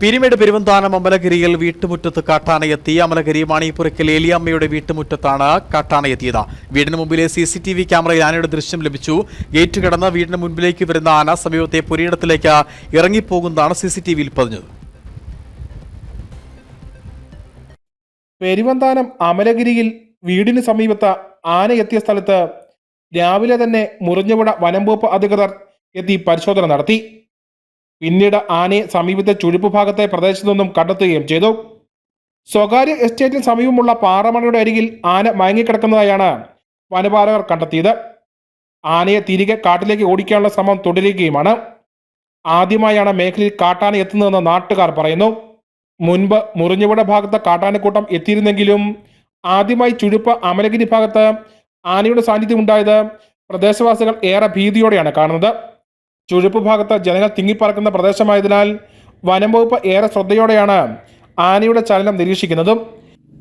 പിരിമേട് പെരുവന്താനം അമലഗിരിയിൽ വീട്ടുമുറ്റത്ത് കാട്ടാനയെത്തി. അമലഗിരി മാണിപ്പുറയ്ക്കൽ ഏലിയമ്മയുടെ വീട്ടുമുറ്റത്താണ് കാട്ടാനയെത്തിയത്. വീടിന് മുമ്പിലെ സി സി ടി വി ക്യാമറയിൽ ആനയുടെ ദൃശ്യം ലഭിച്ചു. ഗേറ്റ് കടന്ന് വീടിന് മുൻപിലേക്ക് വരുന്ന ആന സമീപത്തെ പുരയിടത്തിലേക്ക് ഇറങ്ങിപ്പോകുന്നതാണ് സി സി ടി വിയിൽ പതിഞ്ഞത്. പെരുവന്താനം അമലഗിരിയിൽ വീടിന് സമീപത്ത് ആന എത്തിയ സ്ഥലത്ത് രാവിലെ തന്നെ മുറിഞ്ഞുപുഴ വനംവകുപ്പ് അധികൃതർ എത്തി പരിശോധന നടത്തി. പിന്നീട് ആനയെ സമീപത്തെ ചുഴിപ്പ് ഭാഗത്തെ പ്രദേശത്തു നിന്നും കണ്ടെത്തുകയും ചെയ്തു. സ്വകാര്യ എസ്റ്റേറ്റിന് സമീപമുള്ള പാറമണയുടെ അരികിൽ ആന മയങ്ങിക്കിടക്കുന്നതായാണ് വനപാലകർ കണ്ടെത്തിയത്. ആനയെ തിരികെ കാട്ടിലേക്ക് ഓടിക്കാനുള്ള ശ്രമം തുടരുകയുമാണ്. ആദ്യമായാണ് മേഖലയിൽ കാട്ടാന എത്തുന്നതെന്ന് നാട്ടുകാർ പറയുന്നു. മുൻപ് മുറിഞ്ഞുപുഴ ഭാഗത്ത് കാട്ടാനക്കൂട്ടം എത്തിയിരുന്നെങ്കിലും ആദ്യമായി ചുഴുപ്പ് അമലഗിരി ഭാഗത്ത് ആനയുടെ സാന്നിധ്യം ഉണ്ടായത് പ്രദേശവാസികൾ ഏറെ ഭീതിയോടെയാണ് കാണുന്നത്. ചുഴുപ്പ് ഭാഗത്ത് ജനങ്ങൾ തിങ്ങിപ്പറക്കുന്ന പ്രദേശമായതിനാൽ വനം വകുപ്പ് ഏറെ ശ്രദ്ധയോടെയാണ് ആനയുടെ ചലനം നിരീക്ഷിക്കുന്നതും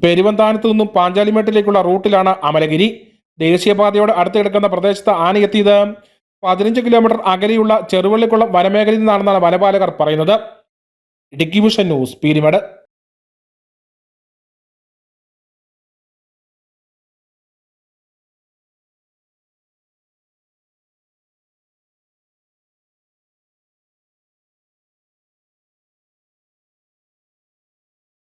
പെരുവന്താനത്തു നിന്നും പാഞ്ചാലിമേട്ടിലേക്കുള്ള റൂട്ടിലാണ് അമലഗിരി. ദേശീയപാതയോട് അടുത്ത് കിടക്കുന്ന പ്രദേശത്ത് ആന എത്തിയത് പതിനഞ്ച് കിലോമീറ്റർ അകലെയുള്ള ചെറുവള്ളിക്കുളം വനമേഖലയിൽ നിന്നാണെന്നാണ് വനപാലകർ പറയുന്നത്. Idukki vision news Peermade.